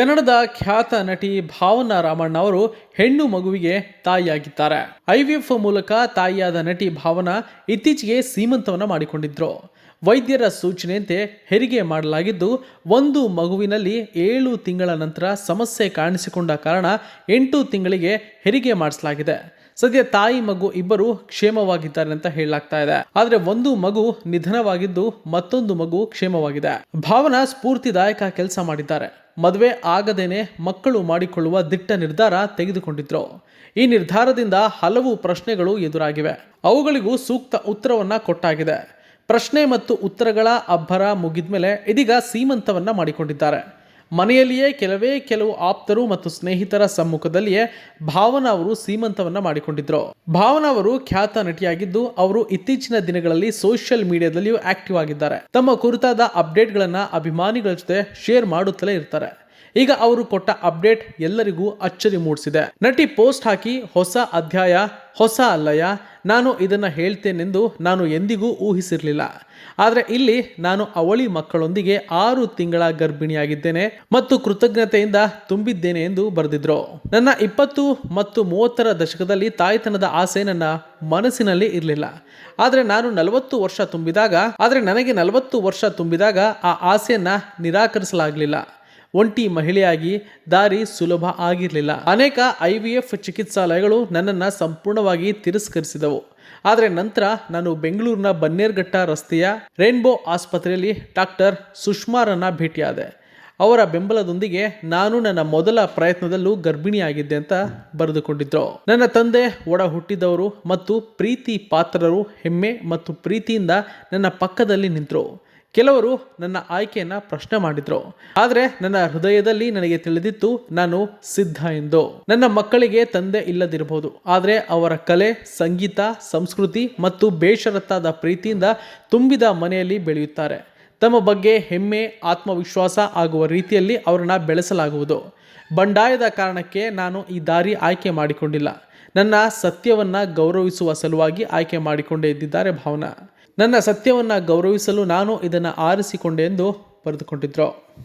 ಕನ್ನಡದ ಖ್ಯಾತ ನಟಿ ಭಾವನಾ ರಾಮಣ್ಣ ಅವರು ಹೆಣ್ಣು ಮಗುವಿಗೆ ತಾಯಿಯಾಗಿದ್ದಾರೆ. ಐವಿಎಫ್ ಮೂಲಕ ತಾಯಿಯಾದ ನಟಿ ಭಾವನಾ ಇತ್ತೀಚೆಗೆ ಸೀಮಂತವನ್ನ ಮಾಡಿಕೊಂಡಿದ್ರು. ವೈದ್ಯರ ಸೂಚನೆಯಂತೆ ಹೆರಿಗೆ ಮಾಡಲಾಗಿದ್ದು, ಒಂದು ಮಗುವಿನಲ್ಲಿ ಏಳು ತಿಂಗಳ ನಂತರ ಸಮಸ್ಯೆ ಕಾಣಿಸಿಕೊಂಡ ಕಾರಣ ಎಂಟು ತಿಂಗಳಿಗೆ ಹೆರಿಗೆ ಮಾಡಿಸಲಾಗಿದೆ. ಸದ್ಯ ತಾಯಿ ಮಗು ಇಬ್ಬರು ಕ್ಷೇಮವಾಗಿದ್ದಾರೆ ಅಂತ ಹೇಳಲಾಗ್ತಾ ಇದೆ. ಆದ್ರೆ ಒಂದು ಮಗು ನಿಧನವಾಗಿದ್ದು ಮತ್ತೊಂದು ಮಗು ಕ್ಷೇಮವಾಗಿದೆ. ಭಾವನಾ ಸ್ಫೂರ್ತಿದಾಯಕ ಕೆಲಸ ಮಾಡಿದ್ದಾರೆ. ಮದುವೆ ಆಗದೇನೆ ಮಕ್ಕಳು ಮಾಡಿಕೊಳ್ಳುವ ದಿಟ್ಟ ನಿರ್ಧಾರ ತೆಗೆದುಕೊಂಡಿದ್ರು. ಈ ನಿರ್ಧಾರದಿಂದ ಹಲವು ಪ್ರಶ್ನೆಗಳು ಎದುರಾಗಿವೆ. ಅವುಗಳಿಗೂ ಸೂಕ್ತ ಉತ್ತರವನ್ನ ಕೊಟ್ಟಾಗಿದೆ. ಪ್ರಶ್ನೆ ಮತ್ತು ಉತ್ತರಗಳ ಅಬ್ಬರ ಮುಗಿದ್ಮೇಲೆ ಇದೀಗ ಸೀಮಂತವನ್ನ ಮಾಡಿಕೊಂಡಿದ್ದಾರೆ. ಮನೆಯಲ್ಲಿಯೇ ಕೆಲವೇ ಕೆಲವು ಆಪ್ತರು ಮತ್ತು ಸ್ನೇಹಿತರ ಸಮ್ಮುಖದಲ್ಲಿಯೇ ಭಾವನಾ ಅವರು ಸೀಮಂತವನ್ನ ಮಾಡಿಕೊಂಡಿದ್ರು. ಭಾವನಾ ಅವರು ಖ್ಯಾತ ನಟಿಯಾಗಿದ್ದು, ಅವರು ಇತ್ತೀಚಿನ ದಿನಗಳಲ್ಲಿ ಸೋಷಿಯಲ್ ಮೀಡಿಯಾದಲ್ಲಿಯೂ ಆಕ್ಟಿವ್ ಆಗಿದ್ದಾರೆ. ತಮ್ಮ ಕುರಿತಾದ ಅಪ್ಡೇಟ್ಗಳನ್ನ ಅಭಿಮಾನಿಗಳ ಜೊತೆ ಶೇರ್ ಮಾಡುತ್ತಲೇ ಇರ್ತಾರೆ. ಈಗ ಅವರು ಕೊಟ್ಟ ಅಪ್ಡೇಟ್ ಎಲ್ಲರಿಗೂ ಅಚ್ಚರಿ ಮೂಡಿಸಿದೆ. ನಟಿ ಪೋಸ್ಟ್ ಹಾಕಿ ಹೊಸ ಅಧ್ಯಾಯ, ಹೊಸ ಅಲ್ಲಯ್ಯ ನಾನು ಇದನ್ನು ಹೇಳ್ತೇನೆಂದು ನಾನು ಎಂದಿಗೂ ಊಹಿಸಿರಲಿಲ್ಲ. ಆದರೆ ಇಲ್ಲಿ ನಾನು ಅವಳಿ ಮಕ್ಕಳೊಂದಿಗೆ ಆರು ತಿಂಗಳ ಗರ್ಭಿಣಿಯಾಗಿದ್ದೇನೆ ಮತ್ತು ಕೃತಜ್ಞತೆಯಿಂದ ತುಂಬಿದ್ದೇನೆ ಎಂದು ಬರೆದಿದ್ರು. ನನ್ನ ಇಪ್ಪತ್ತು ಮತ್ತು ಮೂವತ್ತರ ದಶಕದಲ್ಲಿ ತಾಯ್ತನದ ಆಸೆ ನನ್ನ ಮನಸ್ಸಿನಲ್ಲಿ ಇರಲಿಲ್ಲ. ಆದರೆ ನಾನು ನಲವತ್ತು ವರ್ಷ ತುಂಬಿದಾಗ, ಆದರೆ ನನಗೆ ನಲವತ್ತು ವರ್ಷ ತುಂಬಿದಾಗ ಆ ಆಸೆಯನ್ನ ನಿರಾಕರಿಸಲಾಗಲಿಲ್ಲ. ಒಂಟಿ ಮಹಿಳೆಯಾಗಿ ದಾರಿ ಸುಲಭ ಆಗಿರಲಿಲ್ಲ. ಅನೇಕ ಐ ವಿ ಎಫ್ ಚಿಕಿತ್ಸಾಲಯಗಳು ನನ್ನನ್ನು ಸಂಪೂರ್ಣವಾಗಿ ತಿರಸ್ಕರಿಸಿದವು. ಆದರೆ ನಂತರ ನಾನು ಬೆಂಗಳೂರಿನ ಬನ್ನೇರ್ಘಟ್ಟ ರಸ್ತೆಯ ರೇನ್ಬೋ ಆಸ್ಪತ್ರೆಯಲ್ಲಿ ಡಾಕ್ಟರ್ ಸುಷ್ಮಾರನ್ನು ಭೇಟಿಯಾದೆ. ಅವರ ಬೆಂಬಲದೊಂದಿಗೆ ನಾನು ನನ್ನ ಮೊದಲ ಪ್ರಯತ್ನದಲ್ಲೂ ಗರ್ಭಿಣಿಯಾಗಿದ್ದೆ ಅಂತ ಬರೆದುಕೊಂಡಿದ್ರು. ನನ್ನ ತಂದೆ ಒಡ ಹುಟ್ಟಿದವರು ಮತ್ತು ಪ್ರೀತಿ ಪಾತ್ರರು ಹೆಮ್ಮೆ ಮತ್ತು ಪ್ರೀತಿಯಿಂದ ನನ್ನ ಪಕ್ಕದಲ್ಲಿ ನಿಂತರು. ಕೆಲವರು ನನ್ನ ಆಯ್ಕೆಯನ್ನು ಪ್ರಶ್ನೆ ಮಾಡಿದ್ರು. ಆದರೆ ನನ್ನ ಹೃದಯದಲ್ಲಿ ನನಗೆ ತಿಳಿದಿತ್ತು ನಾನು ಸಿದ್ಧ ಎಂದು. ನನ್ನ ಮಕ್ಕಳಿಗೆ ತಂದೆ ಇಲ್ಲದಿರಬಹುದು. ಆದರೆ ಅವರ ಕಲೆ, ಸಂಗೀತ, ಸಂಸ್ಕೃತಿ ಮತ್ತು ಬೇಷರತ್ತಾದ ಪ್ರೀತಿಯಿಂದ ತುಂಬಿದ ಮನೆಯಲ್ಲಿ ಬೆಳೆಯುತ್ತಾರೆ. ತಮ್ಮ ಬಗ್ಗೆ ಹೆಮ್ಮೆ, ಆತ್ಮವಿಶ್ವಾಸ ಆಗುವ ರೀತಿಯಲ್ಲಿ ಅವರನ್ನು ಬೆಳೆಸಲಾಗುವುದು. ಬಂಡಾಯದ ಕಾರಣಕ್ಕೆ ನಾನು ಈ ದಾರಿ ಆಯ್ಕೆ ಮಾಡಿಕೊಂಡಿಲ್ಲ. ನನ್ನ ಸತ್ಯವನ್ನ ಗೌರವಿಸುವ ಸಲುವಾಗಿ ಆಯ್ಕೆ ಮಾಡಿಕೊಂಡೇ ಇದ್ದಿದ್ದಾರೆ ಭಾವನಾ. ನನ್ನ ಸತ್ಯವನ್ನು ಗೌರವಿಸಲು ನಾನು ಇದನ್ನು ಆರಿಸಿಕೊಂಡೆ ಎಂದು ಬರೆದುಕೊಂಡಿದ್ರು.